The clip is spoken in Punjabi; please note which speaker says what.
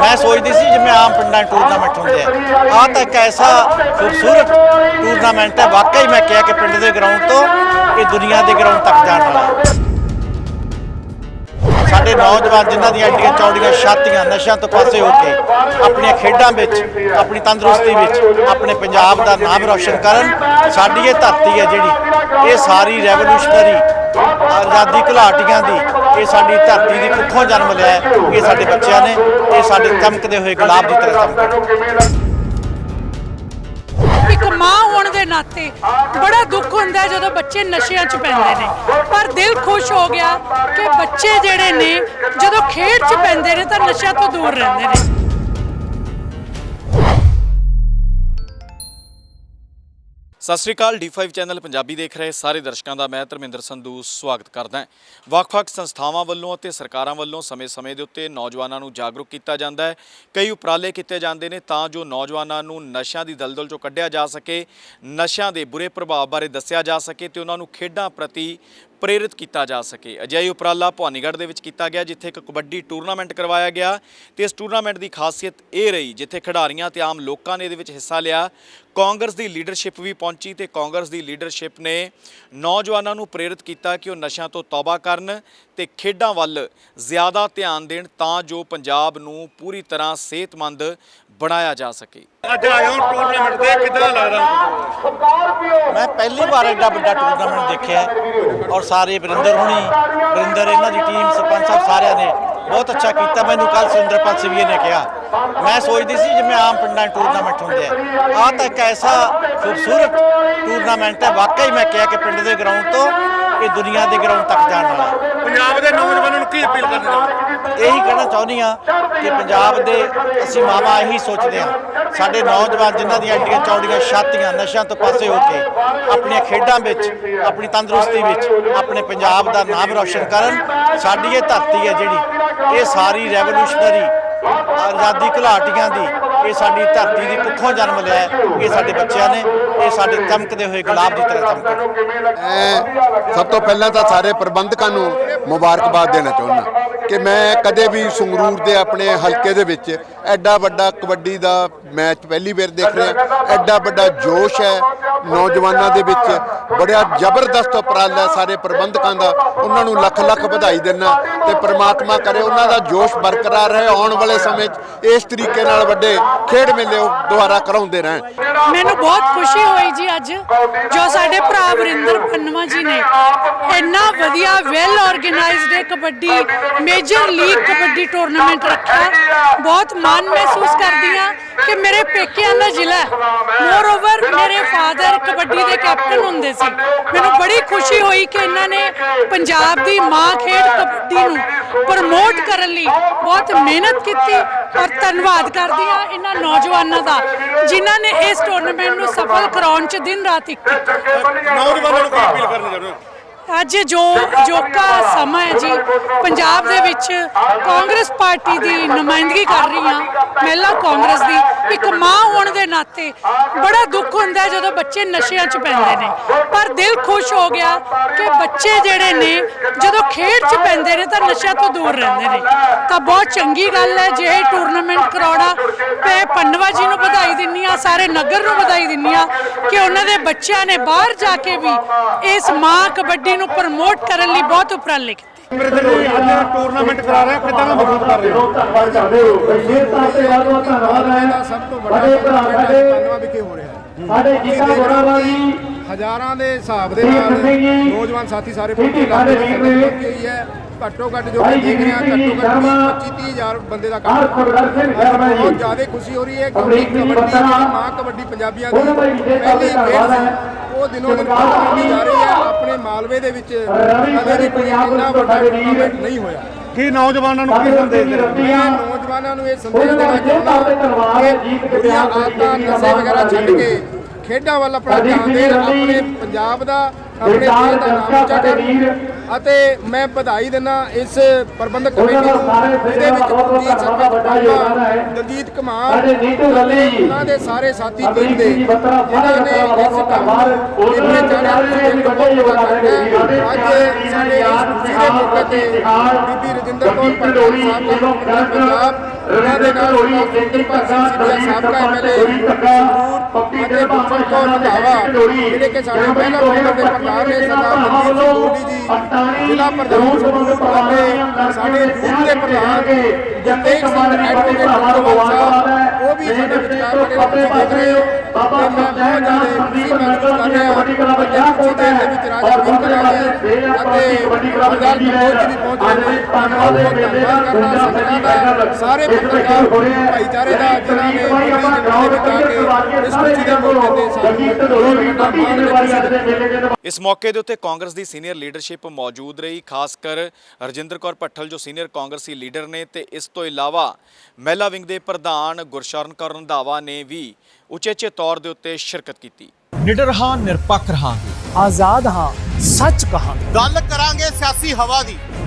Speaker 1: ਮੈਂ ਸੋਚਦੀ ਸੀ ਜਿਵੇਂ ਆਮ ਪਿੰਡਾਂ 'ਚ ਟੂਰਨਾਮੈਂਟ ਹੁੰਦੇ ਆ ਆਹ ਤਾਂ ਇੱਕ ਐਸਾ ਖੂਬਸੂਰਤ ਟੂਰਨਾਮੈਂਟ ਹੈ। ਵਾਕਈ ਮੈਂ ਕਿਹਾ ਕਿ ਪਿੰਡ ਦੇ ਗਰਾਊਂਡ ਤੋਂ ਇਹ ਦੁਨੀਆ ਦੇ ਗਰਾਊਂਡ ਤੱਕ ਜਾਣ ਵਾਲਾ ਸਾਡੇ ਨੌਜਵਾਨ ਜਿਨ੍ਹਾਂ ਦੀਆਂ ਐਡੀਆਂ ਚੌੜੀਆਂ ਛਾਤੀਆਂ, ਨਸ਼ਿਆਂ ਤੋਂ ਪਾਸੇ ਹੋ ਕੇ ਆਪਣੀਆਂ ਖੇਡਾਂ ਵਿੱਚ, ਆਪਣੀ ਤੰਦਰੁਸਤੀ ਵਿੱਚ, ਆਪਣੇ ਪੰਜਾਬ ਦਾ ਨਾਮ ਰੌਸ਼ਨ ਕਰਨ, ਸਾਡੀ ਇਹ ਧਰਤੀ ਹੈ ਜਿਹੜੀ, ਇਹ ਸਾਰੀ ਰੈਵੋਲੂਸ਼ਨਰੀ ਆਜ਼ਾਦੀ ਘੁਲਾਟੀਆਂ ਦੀ, ਇਹ ਸਾਡੀ ਧਰਤੀ ਦੀ ਕੁੱਖੋਂ ਜਨਮ ਲਿਆ ਇਹ ਸਾਡੇ ਬੱਚਿਆਂ ਨੇ, ਇਹ ਸਾਡੇ ਚਮਕਦੇ ਹੋਏ ਗੁਲਾਬ ਦੀ ਤਰ੍ਹਾਂ ਚਮਕਣ
Speaker 2: ਇੱਕ ਮਾਂ ਹੋਣ ਦੇ ਨਾਤੇ ਬੜਾ ਦੁੱਖ ਹੁੰਦਾ ਜਦੋਂ ਬੱਚੇ ਨਸ਼ਿਆਂ 'ਚ ਪੈਂਦੇ ਨੇ। ਪਰ ਦਿਲ ਖੁਸ਼ ਹੋ ਗਿਆ ਕਿ ਬੱਚੇ ਜਿਹੜੇ ਨੇ, ਜਦੋਂ ਖੇਡ 'ਚ ਪੈਂਦੇ ਨੇ ਤਾਂ ਨਸ਼ਿਆਂ ਤੋਂ ਦੂਰ ਰਹਿੰਦੇ ਨੇ।
Speaker 3: ਸਤਿ ਸ਼੍ਰੀ ਅਕਾਲ D5 ਚੈਨਲ ਪੰਜਾਬੀ ਦੇਖ ਰਹੇ ਸਾਰੇ ਦਰਸ਼ਕਾਂ ਦਾ, ਮੈਂ ਧਰਮਿੰਦਰ ਸੰਧੂ ਸਵਾਗਤ ਕਰਦਾ ਹਾਂ। ਵੱਖ-ਵੱਖ ਸੰਸਥਾਵਾਂ ਵੱਲੋਂ ਅਤੇ ਸਰਕਾਰਾਂ ਵੱਲੋਂ ਸਮੇਂ-ਸਮੇਂ ਦੇ ਉੱਤੇ ਨੌਜਵਾਨਾਂ ਨੂੰ ਜਾਗਰੂਕ ਕੀਤਾ ਜਾਂਦਾ ਹੈ। ਕਈ ਉਪਰਾਲੇ ਕੀਤੇ ਜਾਂਦੇ ਨੇ ਤਾਂ ਜੋ ਨੌਜਵਾਨਾਂ ਨੂੰ ਨਸ਼ਿਆਂ ਦੀ ਦਲਦਲ ਚੋਂ ਕੱਢਿਆ ਜਾ ਸਕੇ, ਨਸ਼ਿਆਂ ਦੇ ਬੁਰੇ ਪ੍ਰਭਾਵ ਬਾਰੇ ਦੱਸਿਆ ਜਾ ਸਕੇ ਤੇ ਉਹਨਾਂ ਨੂੰ ਖੇਡਾਂ ਪ੍ਰਤੀ ਪ੍ਰੇਰਿਤ ਕੀਤਾ ਜਾ ਸਕੇ। ਅਜਿਹਾ ਹੀ ਉਪਰਾਲਾ ਭਵਾਨੀਗੜ੍ਹ ਦੇ ਵਿੱਚ ਕੀਤਾ ਗਿਆ, ਜਿੱਥੇ ਇੱਕ ਕਬੱਡੀ ਟੂਰਨਾਮੈਂਟ ਕਰਵਾਇਆ ਗਿਆ ਤੇ ਇਸ ਟੂਰਨਾਮੈਂਟ ਦੀ ਖਾਸੀਅਤ ਇਹ ਰਹੀ, ਜਿੱਥੇ ਖਿਡਾਰੀਆਂ ਤੇ ਆਮ ਲੋਕਾਂ ਨੇ ਇਹਦੇ ਵਿੱਚ ਹਿੱਸਾ ਲਿਆ। ਕਾਂਗਰਸ ਦੀ ਲੀਡਰਸ਼ਿਪ ਵੀ ਪਹੁੰਚੀ ਤੇ ਕਾਂਗਰਸ ਦੀ ਲੀਡਰਸ਼ਿਪ ਨੇ ਨੌਜਵਾਨਾਂ ਨੂੰ ਪ੍ਰੇਰਿਤ ਕੀਤਾ ਕਿ ਉਹ ਨਸ਼ਿਆਂ ਤੋਂ ਤੌਬਾ ਕਰਨ ਤੇ ਖੇਡਾਂ ਵੱਲ ਜ਼ਿਆਦਾ ਧਿਆਨ ਦੇਣ ਤਾਂ ਜੋ ਪੰਜਾਬ ਨੂੰ ਪੂਰੀ ਤਰ੍ਹਾਂ ਸਿਹਤਮੰਦ ਬਣਾਇਆ ਜਾ ਸਕੇ।
Speaker 4: ਅੱਜ ਆਏ ਟੂਰਨਾਮੈਂਟ ਤੇ ਕਿਦਾਂ ਲੱਗਦਾ।
Speaker 1: ਮੈਂ ਪਹਿਲੀ ਵਾਰ ਐਡਾ ਵੱਡਾ ਟੂਰਨਾਮੈਂਟ ਦੇਖਿਆ ਔਰ ਸਾਰੇ ਵਰਿੰਦਰ ਹੁਣੀ, ਵਰਿੰਦਰ ਇਹਨਾਂ ਦੀ ਟੀਮ ਸਰਪੰਚ ਸਾਹਿਬ ਸਾਰਿਆਂ ਨੇ ਬਹੁਤ ਅੱਛਾ ਕੀਤਾ। ਮੈਨੂੰ ਕੱਲ ਸੁਰਿੰਦਰਪਾਲ ਸਿਵੀਏ ਨੇ ਕਿਹਾ। ਮੈਂ ਸੋਚਦੀ ਸੀ ਜਿਵੇਂ ਆਮ ਪਿੰਡਾਂ ਟੂਰਨਾਮੈਂਟ ਹੁੰਦੇ ਆ। ਆਹ ਤਾਂ ਇੱਕ ਐਸਾ ਖੂਬਸੂਰਤ ਟੂਰਨਾਮੈਂਟ ਹੈ। ਵਾਕਈ ਮੈਂ ਕਿਹਾ ਕਿ ਪਿੰਡ ਦੇ ਗਰਾਊਂਡ ਤੋਂ ਇਹ ਦੁਨੀਆ ਦੇ ਗਰਾਊਂਡ ਤੱਕ ਜਾਣ ਵਾਲਾ।
Speaker 4: ਪੰਜਾਬ ਦੇ ਨੌਜਵਾਨਾਂ ਨੂੰ ਕੀ ਅਪੀਲ ਕਰਨਾ ਚਾਹੁੰਦੇ?
Speaker 1: ਇਹੀ ਕਹਿਣਾ ਚਾਹੁੰਦੀ ਆ ਕਿ ਪੰਜਾਬ ਦੇ ਅਸੀਂ ਮਾਵਾ ਇਹੀ ਸੋਚਦੇ ਆ ਸਾਡੇ ਨੌਜਵਾਨ ਜਿਨ੍ਹਾਂ ਦੀਆਂ ਐਡੀਆਂ ਚੌੜੀਆਂ ਛਾਤੀਆਂ ਨਸ਼ਿਆਂ ਤੋਂ ਪਾਸੇ ਹੋ ਕੇ ਆਪਣੀਆਂ ਖੇਡਾਂ ਵਿੱਚ ਆਪਣੀ ਤੰਦਰੁਸਤੀ ਵਿੱਚ ਆਪਣੇ ਪੰਜਾਬ ਦਾ ਨਾਮ ਰੌਸ਼ਨ ਕਰਨ। ਸਾਡੀ ਇਹ ਧਰਤੀ ਹੈ ਜਿਹੜੀ ਇਹ ਸਾਰੀ ਰੈਵੋਲੂਸ਼ਨਰੀ ਆਜ਼ਾਦੀ ਘੁਲਾਟੀਆਂ ਦੀ ਇਹ ਸਾਡੀ ਧਰਤੀ ਦੀ ਕੁੱਖੋਂ ਜਨਮ ਲਿਆ ਹੈ। ਇਹ ਸਾਡੇ ਬੱਚਿਆਂ ਨੇ ਇਹ ਸਾਡੇ ਚਮਕਦੇ ਹੋਏ ਗੁਲਾਬ ਦੀ ਤਰ੍ਹਾਂ ਚਮਕਣ
Speaker 5: ਮੈਂ ਸਭ ਤੋਂ ਪਹਿਲਾਂ ਤਾਂ ਸਾਰੇ ਪ੍ਰਬੰਧਕਾਂ ਨੂੰ ਮੁਬਾਰਕਬਾਦ ਦੇਣਾ ਚਾਹੁੰਦਾ। ਕਿ ਮੈਂ ਕਦੇ ਵੀ ਸੰਗਰੂਰ ਦੇ ਆਪਣੇ ਹਲਕੇ ਦੇ ਵਿੱਚ ਐਡਾ ਵੱਡਾ ਕਬੱਡੀ ਦਾ ਮੈਚ ਪਹਿਲੀ ਵਾਰ ਦੇਖ ਰਿਹਾ ਐਡਾ ਵੱਡਾ ਜੋਸ਼ ਹੈ ਨੌਜਵਾਨਾਂ ਦੇ ਵਿੱਚ। ਬੜਾ ਜ਼ਬਰਦਸਤ ਉਪਰਾਲਾ ਹੈ ਸਾਰੇ ਪ੍ਰਬੰਧਕਾਂ ਦਾ। ਉਹਨਾਂ ਨੂੰ ਲੱਖ ਲੱਖ ਵਧਾਈ ਦਿੰਦਾ ਤੇ ਪ੍ਰਮਾਤਮਾ ਕਰੇ ਉਹਨਾਂ ਦਾ ਜੋਸ਼ ਬਰਕਰਾਰ ਰਹੇ ਆਉਣ ਵਾਲੇ ਸਮੇਂ 'ਚ। ਇਸ ਤਰੀਕੇ ਨਾਲ ਵੱਡੇ ਖੇਡ ਮੇਲੇ ਉਹ ਦੁਬਾਰਾ ਕਰਾਉਂਦੇ ਰਹਿਣ।
Speaker 2: ਮੈਨੂੰ ਬਹੁਤ ਖੁਸ਼ੀ ਹੋਈ ਜੀ ਅੱਜ ਜੋ ਸਾਡੇ ਭਰਾ ਵਰਿੰਦਰ ਪੰਨਵਾ ਜੀ ਨੇ ਇੰਨਾ ਵਧੀਆ well organised kabaddi major league kabaddi tournament ਰੱਖਿਆ। ਬਹੁਤ ਮਾਣ ਮਹਿਸੂਸ ਕਰਦੀ ਹਾਂ ਕਿ ਮੇਰੇ ਪੇਕਿਆਂ ਦਾ ਜ਼ਿਲ੍ਹਾ ਮੋਰ ਓਵਰ ਮੇਰੇ ਫਾਦਰ ਕਬੱਡੀ ਦੇ ਕੈਪਟਨ ਹੁੰਦੇ ਸੀ। ਮੈਨੂੰ ਬੜੀ ਖੁਸ਼ੀ ਹੋਈ ਕਿ ਇਹਨਾਂ ਨੇ ਪੰਜਾਬ ਦੀ ਮਾਂ ਖੇਡ ਕਬੱਡੀ ਨੂੰ ਪ੍ਰਮੋਟ ਕਰਨ ਲਈ ਬਹੁਤ ਮਿਹਨਤ ਕੀਤੀ ਔਰ ਧੰਨਵਾਦ ਕਰਦੀ ਹਾਂ ਇਹਨਾਂ ਨੌਜਵਾਨਾਂ ਦਾ, ਜਿਨ੍ਹਾਂ ਨੇ ਇਸ ਟੂਰਨਾਮੈਂਟ ਨੂੰ ਸਫਲ ਕਰਾਉਣ 'ਚ ਦਿਨ ਰਾਤ ਇੱਕ
Speaker 4: ਨੌਜਵਾਨਾਂ ਨੂੰ ਕੀ ਅਪੀਲ ਕਰਨਾ ਚਾਹੁੰਦੇ
Speaker 2: ਅੱਜ ਜੋ ਜੋਕਾ ਸਮਾਂ ਹੈ ਜੀ, ਪੰਜਾਬ ਦੇ ਵਿੱਚ ਕਾਂਗਰਸ ਪਾਰਟੀ ਦੀ ਨੁਮਾਇੰਦਗੀ ਕਰ ਰਹੀ ਹਾਂ। ਮਹਿਲਾ ਕਾਂਗਰਸ ਦੀ ਇੱਕ ਮਾਂ ਹੋਣ ਦੇ ਨਾਤੇ ਬੜਾ ਦੁੱਖ ਹੁੰਦਾ ਜਦੋਂ ਬੱਚੇ ਨਸ਼ਿਆਂ 'ਚ ਪੈਂਦੇ ਨੇ। ਪਰ ਦਿਲ ਖੁਸ਼ ਹੋ ਗਿਆ ਕਿ ਬੱਚੇ ਜਿਹੜੇ ਨੇ, ਜਦੋਂ ਖੇਡ 'ਚ ਪੈਂਦੇ ਨੇ ਤਾਂ ਨਸ਼ਿਆਂ ਤੋਂ ਦੂਰ ਰਹਿੰਦੇ ਨੇ। ਤਾਂ ਬਹੁਤ ਚੰਗੀ ਗੱਲ ਹੈ, ਜੇ ਇਹ ਟੂਰਨਾਮੈਂਟ ਕਰਾਉਣਾ ਤੇ ਪੰਨਵਾ ਜੀ ਨੂੰ ਵਧਾਈ ਦਿੰਨੀ ਆ ਸਾਰੇ ਨਗਰ ਨੂੰ ਵਧਾਈ ਦਿੰਨੀ ਆ ਕਿ ਉਹਨਾਂ ਦੇ ਬੱਚਿਆਂ ਨੇ ਬਾਹਰ ਜਾ ਕੇ ਵੀ ਇਸ ਮਾਂ ਕਬੱਡੀ ਨੂੰ ਪ੍ਰਮੋਟ ਕਰਨ ਲਈ ਬਹੁਤ ਉਪਰਾਲੇ ਕੀਤੇ।
Speaker 4: ਮੇਰੇ ਤੇ ਅੱਜ ਟੂਰਨਾਮੈਂਟ ਕਰਾ ਰਹੇ ਹੋ ਕਿਦਾਂ ਦਾ ਮਹਿਸੂਸ ਕਰ ਰਹੇ ਹੋ?
Speaker 6: ਧੰਨਵਾਦ ਕਰਦੇ ਹੋ। ਵਿਸ਼ੇਸ਼ਤਾ ਤੇ ਬਹੁਤ ਧੰਨਵਾਦ ਹੈ।
Speaker 7: ਸਭ ਤੋਂ ਵੱਡਾ
Speaker 6: ਸਾਡੇ ਭਰਾ ਸਾਡੇ
Speaker 7: ਪੰਨਵਾ ਵਿਖੇ ਹੋ ਰਿਹਾ ਹੈ?
Speaker 6: ਸਾਡੇ ਜੀਤਾ ਗੋਰਾਵਾ ਜੀ
Speaker 7: ਹਜ਼ਾਰਾਂ ਦੇ ਹਿਸਾਬ ਦੇ ਨਾਲ। ਨੌਜਵਾਨ ਸਾਥੀ ਸਾਰੇ ਪਹੁੰਚੇ
Speaker 6: ਨੇ।
Speaker 7: ਪਹੁੰਚੀ ਹੈ ਘੱਟੋ ਘੱਟ ਜੋ
Speaker 6: ਭਾਈ
Speaker 7: ਦੇਖ ਰਹੇ ਹਾਂ ਘੱਟੋ ਘੱਟ
Speaker 6: ਸ਼ਰਮਾ।
Speaker 7: 25 ਹਜ਼ਾਰ ਬੰਦੇ ਦਾ ਕੰਮ ਬਹੁਤ ਜ਼ਿਆਦਾ ਖੁਸ਼ੀ ਹੋ ਰਹੀ ਹੈ ਕਿਉਂਕਿ ਕਬੱਡੀ ਮਾਂ ਕਬੱਡੀ ਪੰਜਾਬੀਆਂ ਦੀ ਪਹਿਲੀ ਖੇਡ
Speaker 6: ਧੰਨਵਾਦ
Speaker 7: ਸੀ
Speaker 6: ਹੈ।
Speaker 7: ਉਹ ਦਿਨੋਂ ਦਿਨ ਹੁੰਦੀ ਜਾ ਰਹੀ ਹੈ। ਆਪਣੇ ਮਾਲਵੇ ਦੇ ਵਿੱਚ ਕਦੇ ਵੀ ਕੋਈ
Speaker 6: ਪੰਜਾਬ
Speaker 7: ਇੰਨਾ ਵੱਡਾ
Speaker 6: ਸਾਡੇ ਵੀਰ।
Speaker 7: ਟੂਰਨਾਮੈਂਟ ਨਹੀਂ ਹੋਇਆ
Speaker 4: ਕੀ ਨੌਜਵਾਨਾਂ ਨੂੰ ਕੀ ਸੰਦੇਸ਼ ਦੇਣਾ
Speaker 7: ਨੌਜਵਾਨਾਂ ਨੂੰ ਇਹ ਸੰਦੇਸ਼ ਦੇਣਾ ਚਾਹੁੰਦਾ ਕਿ
Speaker 6: ਜੀ
Speaker 7: ਆਦਤਾਂ
Speaker 6: ਦੀ
Speaker 7: ਨਸ਼ੇ ਵਗੈਰਾ ਛੱਡ ਕੇ ਖੇਡਾਂ ਵੱਲ ਆਪਣਾ ਧਿਆਨ ਦੇਣ ਆਪਣੇ ਪੰਜਾਬ ਦਾ ਆਪਣੇ ਦੇਸ਼ ਦਾ ਨਾਮ ਉੱਚਾ ਕਰਨ
Speaker 6: ਵੀਰ।
Speaker 7: ਅਤੇ ਮੈਂ ਵਧਾਈ ਦਿੰਦਾ ਇਸ ਪ੍ਰਬੰਧਕ ਕਮੇਟੀ
Speaker 6: ਦਾ
Speaker 7: ਨੂੰ ਇਹਦੇ ਵਿੱਚ
Speaker 6: ਦਾ ਬਹੁਤ
Speaker 7: ਦਲਜੀਤ
Speaker 6: ਵੱਡਾ
Speaker 7: ਦਲਜੀਤ ਕੁਮਾਰ। ਉਹਨਾਂ ਦੇ ਸਾਰੇ ਸਾਥੀ ਟੀਮ ਦੇ ਜਿਨ੍ਹਾਂ ਨੇ
Speaker 6: ਦਾ
Speaker 7: ਇਸ ਕੰਮ ਇੰਨੇ
Speaker 6: ਦੇ ਵੀ ਵੱਡੇ ਯੋਗਦਾਨ ਵੀਰ।
Speaker 7: ਅੱਜ ਸਾਡੇ ਦੇ ਮੌਕੇ ਤੇ ਬੀਬੀ ਰਜਿੰਦਰ ਕੌਰ ਪਟਵਾਰੀ ਸਾਹਿਬ ਦਾ ਪੰਜਾਬ ਉਹਨਾਂ ਦੇ ਨਾਲ ਸਿੰਘ ਸਿੱਧਿਆ ਸਾਬਕਾ ਐਮਐਲਏ ਅਤੇ ਭੂਪਨ ਕੌਰ ਰੰਧਾਵਾ ਜਿਹੜੇ ਕਿ ਸਾਡੇ ਪਹਿਲਾ ਨੰਬਰ ਦੇ ਪ੍ਰਧਾਨ ਨੇ ਸਰਦਾਰ ਮਨਦੀਪ ਸਿੰਘ ਜੀ ਜ਼ਿਲ੍ਹਾ ਪ੍ਰਧਾਨ ਸੰਗਰੂਰ ਅਤੇ ਸਾਡੇ ਯੂਥ ਦੇ ਪ੍ਰਧਾਨ ਜਗਤੇਜ ਸਿੰਘ ਐਡਵੋਕੇਟ ਡਾਕਟਰ ਸਾਹਿਬ ਉਹ ਵੀ ਸਾਡੇ ਖੜੇ ਨੇ ਤੁਸੀਂ ਦੇਖ ਰਹੇ ਹੋ। ਤੇ ਮੈਂ ਬਹੁਤ ਜ਼ਿਆਦਾ ਖੁਸ਼ੀ ਮਹਿਸੂਸ ਕਰ ਰਿਹਾ ਹਾਂ ਕਿ ਕੁਝ ਦੇਰ ਦੇ ਵਿੱਚ ਰਾਜਾ ਵਿੰਗ ਕਰਾਂਗੇ ਅਤੇ ਸਰਦਾਰ ਜਮੋਦ ਜੀ ਵੀ ਪਹੁੰਚ ਰਹੇ ਨੇ ਮੈਂ ਬਹੁਤ ਬਹੁਤ ਧੰਨਵਾਦ ਕਰਦਾ ਸੰਗਤਾਂ ਦਾ ਸਾਰੇ ਪੱਤਰਕਾਰ ਭਾਈਚਾਰੇ ਦਾ ਜਿਨ੍ਹਾਂ ਨੇ
Speaker 3: ਇਸ ਮੌਕੇ ਦੇ ਉੱਤੇ ਕਾਂਗਰਸ ਦੀ ਸੀਨੀਅਰ ਲੀਡਰਸ਼ਿਪ ਮੌਜੂਦ ਰਹੀ ਖਾਸ ਕਰ ਰਜਿੰਦਰ ਕੌਰ ਭੱਠਲ ਜੋ ਸੀਨੀਅਰ ਕਾਂਗਰਸੀ ਲੀਡਰ ਨੇ ਤੇ ਇਸ ਤੋਂ ਇਲਾਵਾ ਮਹਿਲਾ ਵਿੰਗ ਦੇ ਪ੍ਰਧਾਨ ਗੁਰਸ਼ਰਨ ਕੌਰ ਰੰਧਾਵਾ ਨੇ ਵੀ ਉਚੇਚੇ ਤੌਰ ਦੇ ਉੱਤੇ ਸ਼ਿਰਕਤ ਕੀਤੀ।
Speaker 8: ਨਿਡਰ ਹਾਂ ਨਿਰਪੱਖ ਰਹਾਂਗੇ।
Speaker 9: ਆਜ਼ਾਦ ਹਾਂ ਸੱਚ ਕਹਾਂਗੇ।
Speaker 10: ਗੱਲ ਕਰਾਂਗੇ ਸਿਆਸੀ ਹਵਾ ਦੀ।